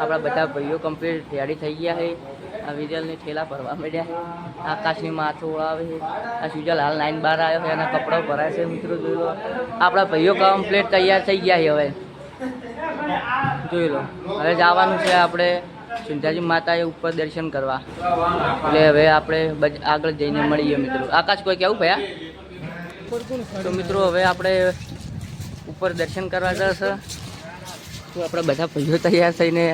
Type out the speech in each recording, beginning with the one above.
આપણા બધા ભાઈઓ કમ્પ્લીટ રેડી થઈ ગયા છે. આ વિજલને ઠેલા ભરવા માંડ્યા. છે આકાશની માથું ઓળાવે છે. આ સુજલ હાલ લાઈન બહાર આવ્યો છે, એના કપડાં ભરાય છે મિત્રો જોઈ લો. આપણા ભાઈઓ કમ્પ્લીટ તૈયાર થઈ ગયા છે હવે. જોઈ લો. હવે જવાનું છે આપણે સુંધાજી માતાએ ઉપર દર્શન કરવા. એટલે હવે આપણે આગળ જઈને મળીએ મિત્રો. આકાશ, કોઈ કેવું ભયા તો મિત્રો, હવે આપણે ઉપર દર્શન કરવા જશે. તો આપણે બધા ભાઈઓ તૈયાર થઈને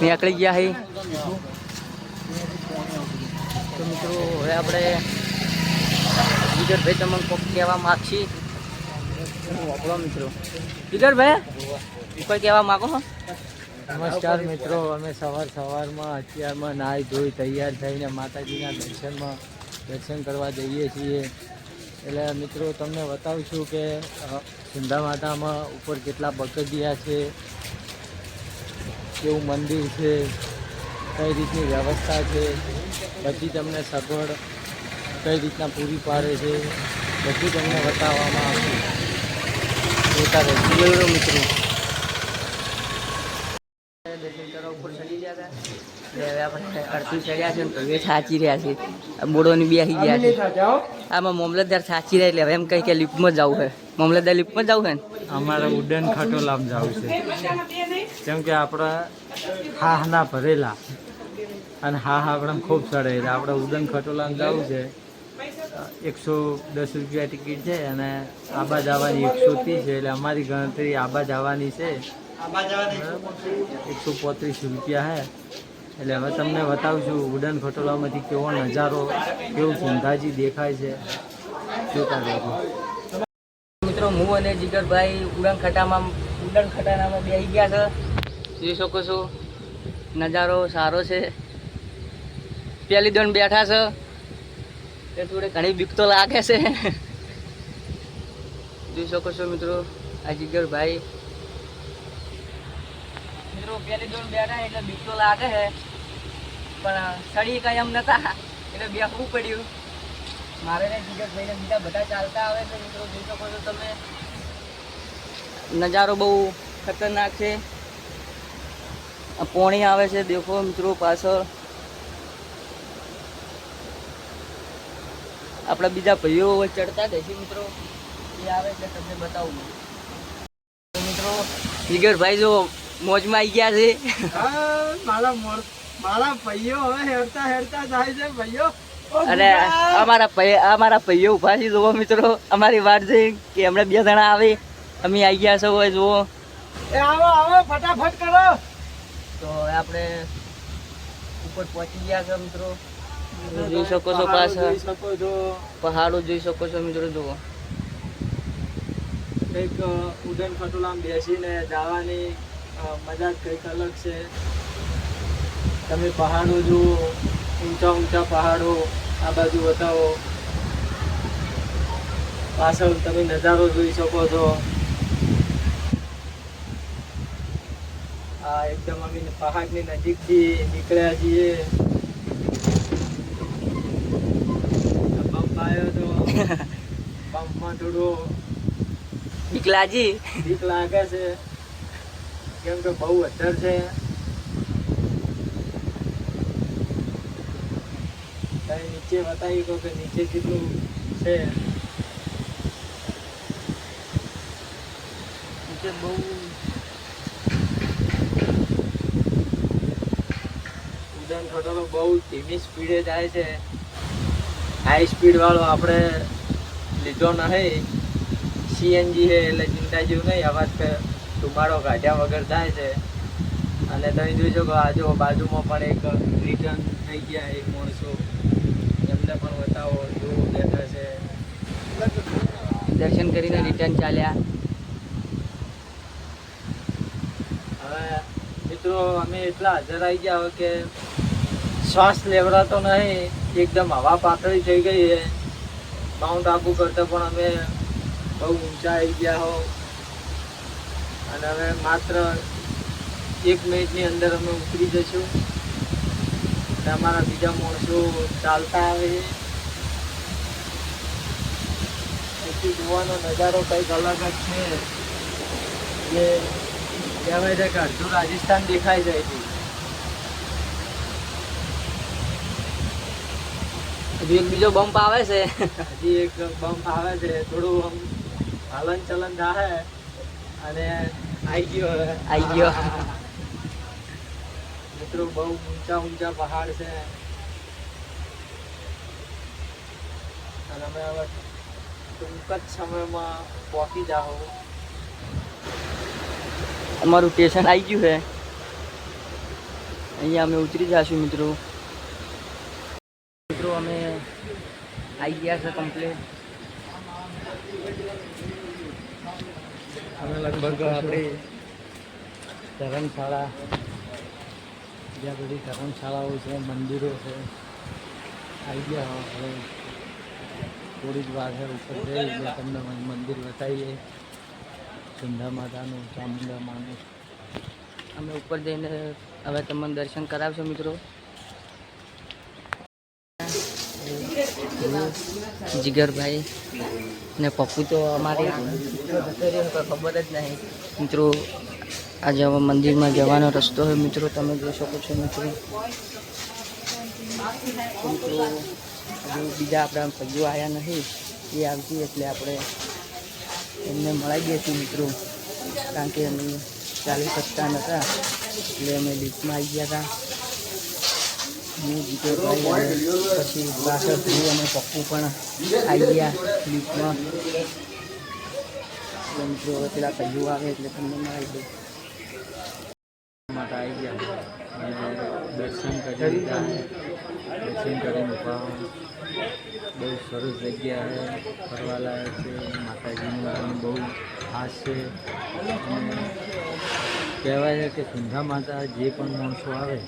નીકળી ગયા છે તો મિત્રો, હવે આપણે જીગરભાઈ તમને કોક કહેવા માગશી. આપણો મિત્રો. જીગરભાઈ કોઈ કહેવા માગો છો? નમસ્કાર મિત્રો, અમે સવાર સવારમાં અત્યારમાં નાહી ધોઈ તૈયાર થઈને માતાજીના દર્શનમાં દર્શન કરવા જઈએ છીએ. એટલે મિત્રો, તમને બતાવશું કે સુંદા માતામાં ઉપર કેટલા પગથિયા છે, કેવું મંદિર છે, કઈ રીતની વ્યવસ્થા છે બધી તમને સગવડ કઈ રીતના પૂરી પાડે છે, બધું તમને બતાવવામાં આવશે. જોતા રહેજો. મિત્રો દર્શન કરવા ઉપર ચડી ગયા હતા એટલે હવે આપણે અડધું ચડ્યા છે ને તો એ સાચી રહ્યા છે. બોડોની બેસી ગયા છે. આમાં મામલતદાર સાચી રહ્યા એટલે હવે એમ કહી કે લિફ્ટમાં જવું છે. મામલતદાર લિફ્ટમાં જવું છે ને? અમારે ઉડન ખટોલામ જવું છે. કેમ કે આપણા હા ના ભરેલા. અને હા હા આપણે ખૂબ સડે એટલે આપણે ઉડન ખટોલામ જવું છે. એકસો દસ રૂપિયા ટિકિટ છે અને આબા જવાની એકસો ત્રીસ છે. એટલે અમારી ગણતરી આબા જવાની છે. એકસો પોત્રીસ રૂપિયા છે એટલે હવે તમને બતાવશું ઉડન ખટોલામાંથી કેવો નજારો, કેવું સુંધાજી દેખાય છે. મિત્રો, હું અને જીગરભાઈ ઉડન ખટામાં ઉડન ખટાનામાં બેસી ગયા છે. જોઈ શકો છો, નજારો સારો છે. પહેલી દોન બેઠા છે. એ થોડી ઘણી બીક તો લાગે છે. જોઈ શકો છો મિત્રો, આ જીગરભાઈ. મિત્રો પહેલી દોન બેઠા એટલે બીક તો લાગે છે. પણ સડી કઈ એમ નતા, એટલે બેસવું પડ્યું. મારે ને જીગરભાઈ બીજા બધા ચાલતા આવે છે, મિત્રો, જોઈ શકો છો તમે. નજારો બહુ ખતરનાક છે. પોણી આવે છે, દેખો, મિત્રો, પાછળ. આપણા બીજા ભાઈઓ ચડતા જશે મિત્રો. એ આવે છે, તમને બતાવું મિત્રો જીગરભાઈ જો મોજમાં આવી ગયા છે. મારા મોર મારા ભાઈઓ હવે હેરતા હેરતા જાય છે ભાઈઓ. અને અમારા અમારા ભાઈઓ ઊભા છે જુઓ મિત્રો અમારી વાત છે કે હમણાં બે જણા આવે અમે આવી ગયા છો જુઓ. એ આવો આવો ફટાફટ કરો. તો આપણે ઉપર પહોંચી ગયા છે મિત્રો. જોઈ શકો છો પાછળ જોઈ શકો છો. પહાડો જોઈ શકો છો મિત્રો જુઓ. કંઈક ઉડન ખટોલામાં બેસીને જવાની મજા જ કંઈક અલગ છે. તમે પહાડો જુઓ ઊંચા ઊંચા પહાડો આ બાજુ બતાવો. પાછળ તમે નજારો જોઈ શકો છો. આ એકદમ અમે પહાડની નજીકથી નીકળ્યા છીએ. પંપ આવ્યો તો પંપમાં થોડું વિકલાજી બીક લાગે છે. કેમ કે બહુ અધર છે તમે નીચે બતાવી કહો કે નીચે કેટલું છે? નીચે બહુ ઉડાન ખટોલો બહુ ધીમી સ્પીડે જાય છે. હાઈ સ્પીડ વાળો આપણે લીધો નહીં. સીએનજી છે એટલે ચિંતા જેવું નહીં. અવાજ કે ધુમાડો કાઢ્યા વગર જાય છે. અને તમે જોઈ શકો આજુ બાજુમાં પણ એક રિટર્ન થઈ ગયા એક માણસો. બતાવો જોવું બેઠા છે. દર્શન કરીને રિટર્ન ચાલ્યા. હવે મિત્રો અમે એટલા હાજર આવી ગયા હોય કે શ્વાસ લેવડાતો નહીં એકદમ હવા પાતળી થઈ ગઈ છે. માઉન્ટ આબુ કરતાં પણ અમે બહુ ઊંચા આવી ગયા હો. અને હવે માત્ર એક મિનિટની અંદર અમે ઉતરી જશું અને અમારા બીજા માણસો ચાલતા આવે છે. અહીંથી જોવાનો નજારો કંઈક અલગ જ છે. જે કહેવાય છે કે અડધું રાજસ્થાન દેખાય જાય છે. હજી એક બીજો બમ્પ આવે છે. હજી એક બમ્પ આવે છે. થોડું આમ હલન ચલન થાય અને આઈ ગયો. આઈ ગયો. મિત્રો બહુ ઊંચા ઊંચા પહાડ છે. અને અમે હવે ટૂંક જ સમયમાં પહોંચી જાઓ. અમારું સ્ટેશન આવી ગયું છે. અહીંયા અમે ઉતરી જઈશું મિત્રો. મિત્રો અમે આવી ગયા છે કમ્પ્લેટ અમે લગભગ આપણે ધર્મશાળા જ્યાં બધી ધર્મશાળાઓ છે મંદિરો છે આવી ગયા હવે થોડી જ વાર ઉપર જઈ એટલે તમને મંદિર બતાવીએ. સુંધા માતાનું, ચામુંડા માનું. અમે ઉપર જઈને હવે તમને દર્શન કરાવશો મિત્રો. જીગરભાઈ ને પપ્પુ તો અમારી ખબર જ નહીં. મિત્રો, આજે હવે મંદિરમાં જવાનો રસ્તો હોય મિત્રો, તમે જોઈ શકો છો મિત્રો મિત્રો. બીજા આપણા ભાઈઓ આવ્યા નથી એ આવતી એટલે આપણે એમને મળાઈ દઈશું મિત્રો. કારણ કે અમે ચાલી શકતા નહોતા, એટલે અમે લિફ્ટમાં આવી ગયા હતા. હું અને પછી પાછળ ભાઈ અને પપ્પુ પણ આવી ગયા લિફ્ટમાં એટલે મિત્રો હવે પેલા ભાઈઓ આવે એટલે તમને મળાવી દઉં. માતા આવી ગયા. દર્શન કરી લીધા. દર્શન કરીને ઊભા બહુ સરસ જગ્યા ફરવાલાયક છે માતાજીનું પણ બહુ ખાસ છે. કહેવાય છે કે સુંધા માતા જે પણ માણસો આવે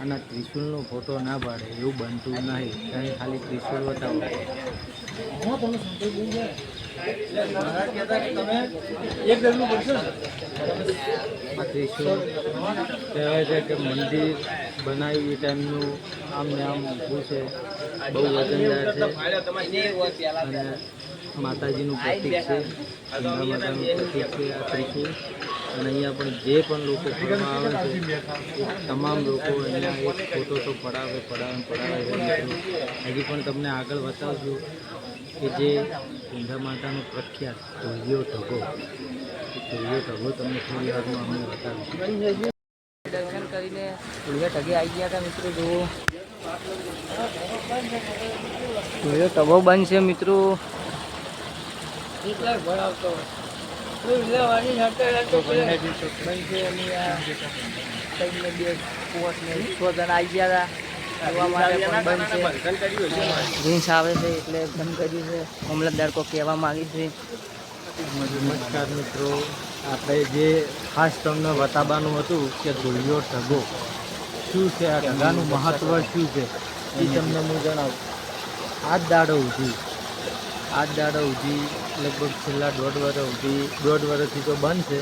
અને ત્રિશુલનો ફોટો ના પાડે, એવું બનતું નહીં. ત્યાં ખાલી ત્રિશુલ બતાવો. કહેવાય છે કે મંદિર બનાવ્યું એ ટાઈમનું આમ ને આમ ઊભું છે બહુ વજનદાર છે અને માતાજીનું પ્રતિક છે. ગંગા માતાનું પ્રતિક છે આ ત્રીસું અને અહીંયા પણ જે પણ લોકો ફરવા આવે છે તમામ લોકો અહીંયા એક ફોટો તો પડાવે પડાવે પડાવે હજી પણ તમને આગળ બતાવશું. કે જે ઊંધા માતાનો પ્રખ્યાત ધોળિયો ઢગો ધોળિયો ઢગો તમને થોડી વારમાં અમને બતાવીશું. દર્શન કરીને ધોળિયો ઢગે આવી ગયા હતા મિત્રો જુઓ. ધોળિયો ઢગો બંધ છે મિત્રો બંધ ભણાવતો બે ને સો જણ આવી ગયા હતા. જોવા આવે છે એટલે બંધ કર્યું છે. મામલતદાર કો કહેવા માંગી છે. નમસ્કાર મિત્રો. આપણે જે ખાસ તમને બતાવવાનું હતું કે ધોળિયો ઢગો શું છે? આ ઢગાનું મહત્ત્વ શું છે? એ તમને હું જણાવું. આ જ દાડો ઉધી આ જ દાડો ઉધી લગભગ છેલ્લા દોઢ વર્ષ ઉધી દોઢ વર્ષથી તો બંધ છે.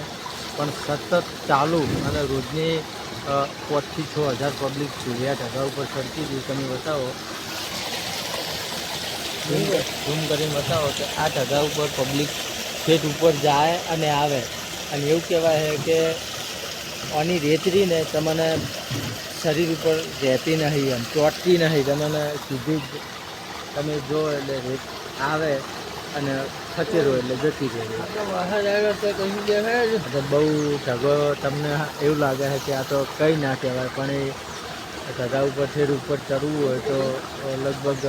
પણ સતત ચાલુ અને રોજની પાંચથી છ હજાર પબ્લિક સૂર્યાટ ઢગા ઉપર ચડતી ગયું તમે બતાવો. ઝૂમ કરીને બતાવો કે આ ઢગા ઉપર પબ્લિક છેટ ઉપર જાય અને આવે. અને એવું કહેવાય છે કે આની રેતરીને તમને શરીર ઉપર રહેતી નહીં, એમ ચોટતી નહીં. તમને સીધી તમે જો એટલે રેત આવે. અને ખચેરો એટલે જતી રહે. એટલે બહુ ઢગો તમને એવું લાગે છે કે આ તો કંઈ ના કહેવાય, પણ એ ઢગા ઉપર ઠેર ઉપર ચડવું હોય તો લગભગ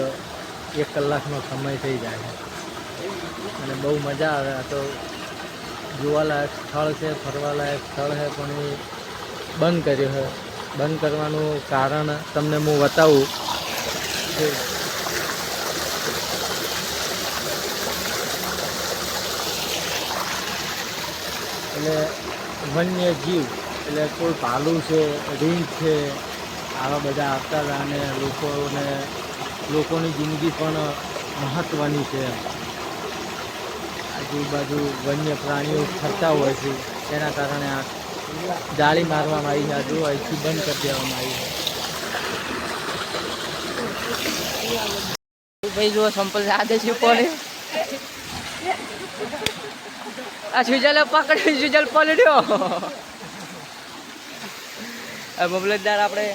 એક કલાકનો સમય થઈ જાય. અને બહુ મજા આવે. આ તો જોવાલાયક સ્થળ છે, ફરવાલાયક સ્થળ છે, પણ એ બંધ કર્યું છે. બંધ કરવાનું કારણ તમને હું બતાવું એટલે વન્ય જીવ, એટલે કોઈ ભાલું છે રીંગ છે, આવા બધા આવતા હતા અને લોકોને, લોકોની જિંદગી પણ મહત્ત્વની છે. આજુબાજુ વન્ય પ્રાણીઓ ફરતા હોય છે, તેના કારણે આ જાળી મારવામાં આવી છે આજુ અહીંથી બંધ કરી દેવામાં આવી છે. ભાઈ જો સંપલ આદેશ પડે આ સુજલ પકડી સુજલ પલડ્યો બબલતદાર આપણે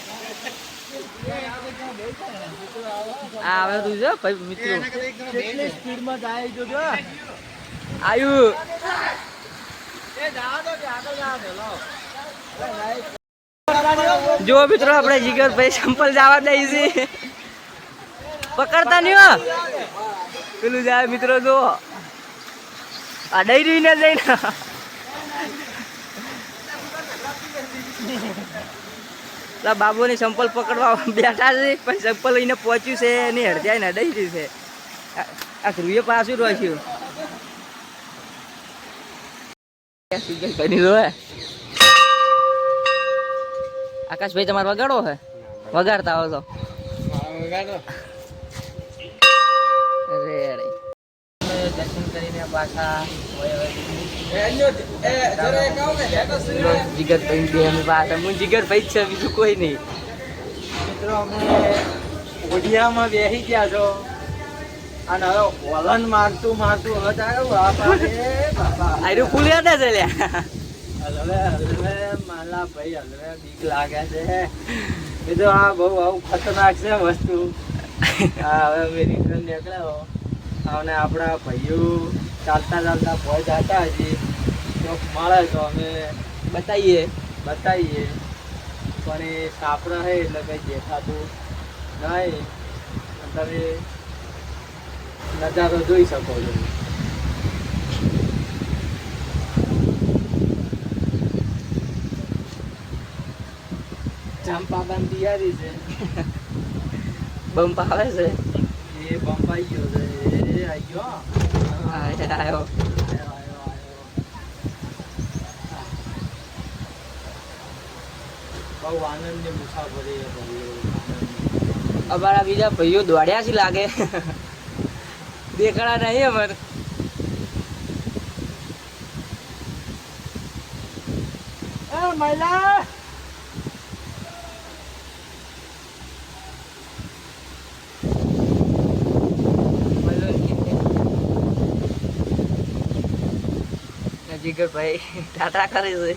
આ આવે તું જો ભાઈ મિત્રો. કેટલી સ્પીડમાં જાય જો જો. આયુ. એ જાવા દો કે આગળ જાવા દો જો મિત્રો આપણે જીગર ભાઈ સંપલ જવા દઈ છે પકડતા નહીં પેલું જાય મિત્રો જો આ દઈ રહી ને જઈને બાબુ બાબુની સંપલ પકડવા બેઠા છે, પણ સંપલ લઈને પહોંચ્યું છે એની હડજાઈ ને ડેરી છે. આ- ધ્રુવે પાછું રહ્યું આકાશભાઈ, તમારે વગાડો હે? વગાડતા આવો તો. અરે દર્શન કરીને પાછા જીગરભાઈ બે અમે પાછા હું જીગરભાઈ જ છે બીજું કોઈ નહીં. મિત્રો અમે ઓઢિયામાં બેસી ગયા છો. અને હવે વલણ મારતું મારતું હવે આવ્યું ફૂલ યાદ છે લ્યા. હલવે હલવે માલા ભાઈ હલવે બીક લાગે છે. એ તો આ બહુ આવું ખતરનાક છે વસ્તુ. હા હવે અમે રિટર્ન નીકળ્યો અને આપણા ભાઈઓ ચાલતા ચાલતા ભોય જતા હજી. ચોક મળે તો અમે બતાવીએ બતાવીએ પણ એ સાપડા હે એટલે કંઈ દેખાતું નહીં. તમે નજારો જોઈ શકો છો. ચંપાબાન તૈયારી છે. બમ્પ આવે છે? એ બંપાઈ ગયો છે. એ આઈ ગયો આયો. બહુ આનંદની મુસાફરી અમારા બીજા ભાઈઓ દોડ્યા છે લાગે. દેખાડા નહીં અમારે. મહિલા! જીગર ભાઈ ટાટા કરે છે.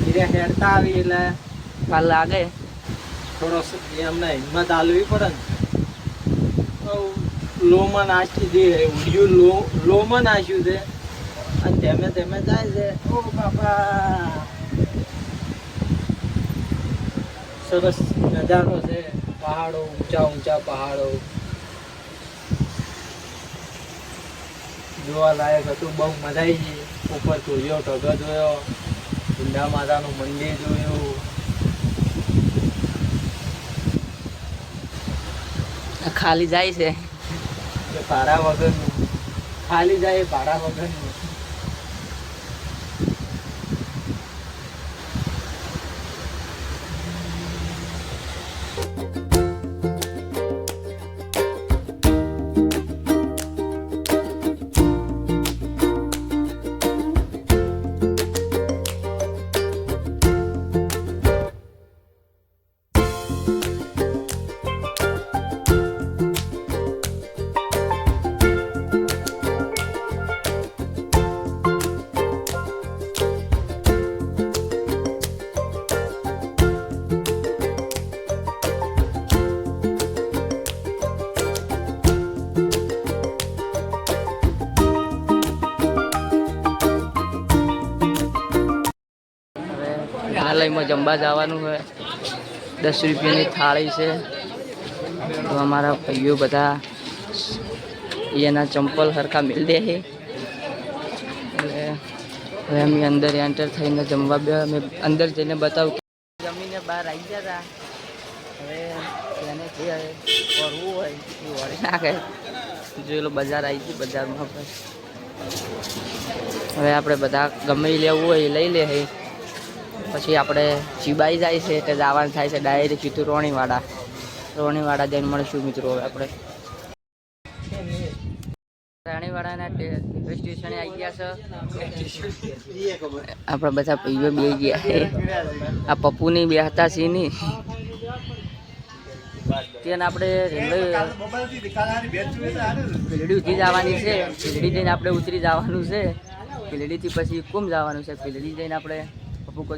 ધીરે હેરતા આવી એટલે કાલ લાગે. થોડો એમને હિંમત આલવી પડે ને. લોમાં નાચી દે ઉડ્યું લો લોમાં નાચ્યું છે. અને ધીમે ધીમે જાય છે. ઓ બાપા. સરસ નજારો છે. પહાડો ઊંચા ઊંચા પહાડો. જોવા લાયક હતું બહુ મજા આવી ગઈ. ઉપર સૂર્યો ઢગો જોયો ઊંડા માતાનું મંદિર જોયું. ખાલી જાય છે. ભાડા વગરનું. ખાલી જાય ભાડા વગરનું. હિમાલયમાં જમવા જવાનું હોય. દસ રૂપિયાની થાળી છે. તો અમારા ભાઈઓ બધા એના ચંપલ સરખા મિલ દે છે. હવે અમે અંદર એન્ટર થઈને જમવા બે અમે અંદર જઈને બતાવું જમીને બહાર આવી ગયા હતા હવે એને જે કરવું હોય એ વળી નાખે. જોયેલો બજાર આવી ગયું બજારમાં હવે આપણે બધા ગમે લેવું હોય એ લઈ લે પછી આપણે ચીબાઈ જાય છે એટલે જવાનું થાય છે ડાયરેક્ટ સીધું રોણીવાડા. રોણીવાડા જઈને મળીશું મિત્રો હવે આપણે. રાણીવાડાના સ્ટેશને આવી ગયા છે. આપણા બધા ભાઈઓ બે ગયા આ પપ્પુની બે હતા સિંહની તેને આપણે ઉતરી જવાની છે. પીરડી જઈને આપણે ઉતરી જવાનું છે. પીલડીથી પછી કુમ જવાનું છે? પીલડી જઈને આપણે મૂડ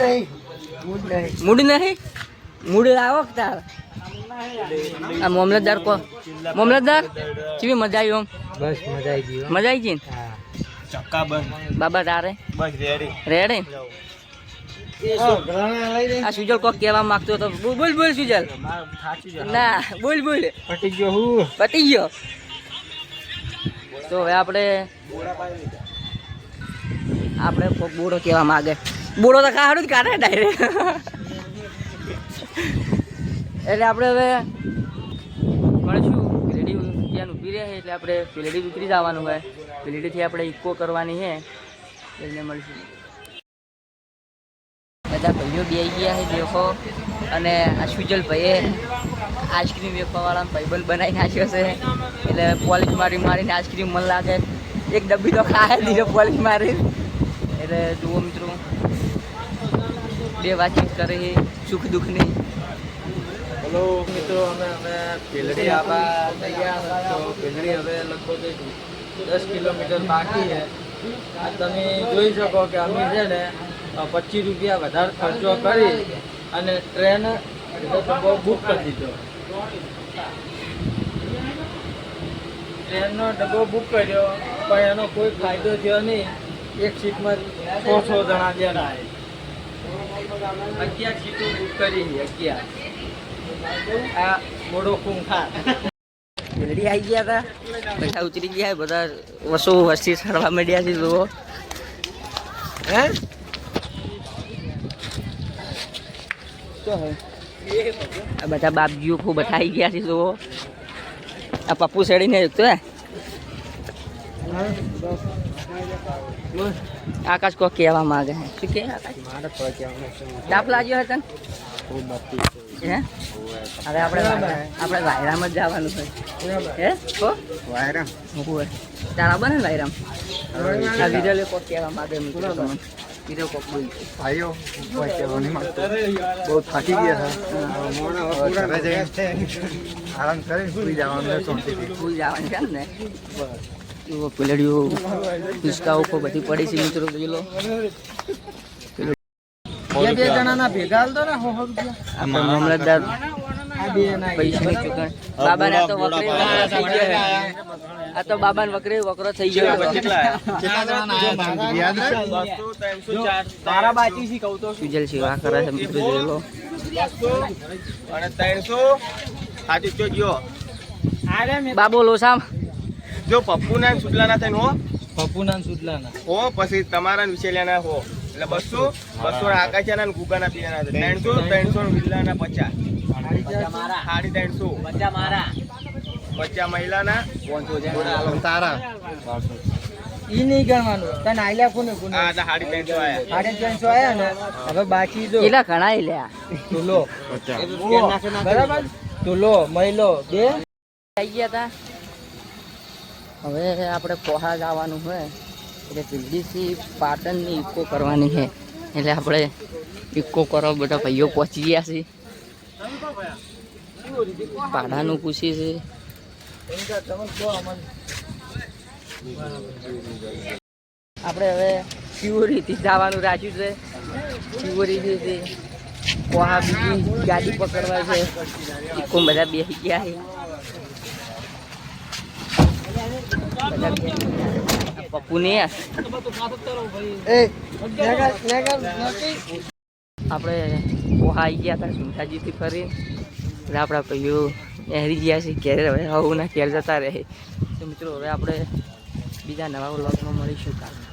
નહીં મૂડ નહીં. મૂડ નહીં? મૂડ આવો કે તાર? આ મામલતદાર કો મામલતદાર કેવી મજા આવી ઓમ? બસ મજા આવી ગઈ મજા આવી ગઈ ચક્કા બંધ બાબા તારે? બસ રેડી રેડે આ સુજલ કોક કહેવા માંગતો હતો. બોલ બોલ બોલ સુજલ. ના બોલ બોલ. પટી ગયો હું. પટી ગયો. તો હવે આપણે આપણે કોક બૂડો કહેવા માંગે. બૂડો તો ખાડું જ કાઢે ડાયરેક્ટ એટલે આપણે હવે મળશું. પીલડી ત્યાં ઊભી રહે એટલે આપણે પીલડી ઉતરી જવાનું હોય. પીલડીથી આપણે ઇકો કરવાની છે એટલે મળશું. બધા ભાઈઓ બે ગયા છે દેખો અને આ સુજલ ભાઈએ આઈસ્ક્રીમ વેચવાવાળા ભાઈબંધ બનાવી નાખ્યો છે. એટલે પોલીસ મારી મારીને આઈસ્ક્રીમ મન લાગે. એક ડબ્બી તો ખાય દીધો પોલીસ મારી એટલે જુઓ મિત્રો, બે વાતચીત કરે, સુખ દુઃખની. હેલો મિત્રો, અમે અમે ભીલડી આવવા તૈયાર તો ભીલડી હવે લગભગ દસ કિલોમીટર બાકી છે. તમે જોઈ શકો કે અમે છે ને પચીસ રૂપિયા વધારે ખર્ચો કરી અને ટ્રેન બુક કરી દીધો. ટ્રેનનો ડબ્બો બુક કર્યો, પણ એનો કોઈ ફાયદો થયો નહીં. એક સીટમાં સો સો જણા છે. અગિયાર સીટો બુક કરી અગિયાર. આ મોડો ખૂંખા. રેડી આવી ગયા હતા બધા ઉતરી ગયા બધા વસો વસ્તી ચડવા માંડ્યા છે જુઓ. હે? આ બધા બાપજીઓ ખૂબ બધા આવી ગયા છે જુઓ. આ પપ્પુ ચડીને તો હે. આકાશ કો કહેવા માંગે હે શું કે છે તાપ લાગ્યો હતો હે? હવે આપણે આપણે વાયરામાં જ જવાનું છે. હે? હો? વાયરા? હોય. તારા બને વાયરામ? આ વિરલે કોક કહેવા માંગે મિત્રો તમને. વિરલ કોક બોલ ભાઈઓ કોઈ કહેવાની માંગતો બહુ થાકી ગયા હતા આરામ કરી સુઈ જવાનું શાંતિથી. સુઈ જવાનું છે ને? એવો પેલડીઓ પિસ્કાઓ ખૂબ બધી પડી છે મિત્રો જોઈ લો. બે બે જણાના ભેગા ને હો ના આ તો વકરે વકરો થઈ ગયો છે. આ તો બાબાને વકરે વકરો થઈ ગયો. તારા બાકી છે કહું તો સુજલ સેવા કરે છે મિત્રો જોઈ લો. અને ત્રણસો સાચી ગયો. બાબો લોસામ જો પપ્પુ ના સુટલા ના થઈને હો. પપ્પુના સુટલાના હો પછી તમારા ને લેના હો. એટલે બસો બસો ના આકાશિયાના ને ગુગાના પીવાના ત્રણસો ત્રણસો વિલ્લાના પચાસ. સાડી ત્રણસો. પચાસ મહિલાના. તારા. ઈ નહીં ગણવાનું. તને આલ્યા કોને કોને આ હતા સાડી ત્રણસો આયા. સાડે ત્રણસો આયા ને હવે બાકી જો. એટલા ઘણા ય તુલો બરાબર? તુલો મહિલો બે. ગયા હતા હવે આપણે કોહા જવાનું હોય, એટલે દિલ્હીથી પાટણની ઇકો કરવાની છે. એટલે આપણે ઇકો કરો બધા ભાઈઓ પહોંચી ગયા છે. પાડાનું પૂછી છે. આપણે હવે શિવરીથી જવાનું રાખ્યું છે. શિવરીથી કોહા બીજી ગાડી પકડવા છે. ઇકો બધા બેસી ગયા છે. બધા બેસી ગયા છે. આ પપ્પુ ને એ નેગર નેગર નકી આપણે આવી ગયા હતા સુંઠાજીથી ફરી એટલે આપણા ભાઈઓ હેરી ગયા છે ઘેર. હવે હવના ઘેર જતા રહે. તો મિત્રો, હવે આપણે બીજા નવા વ્લોગમાં મળીશું કાલે.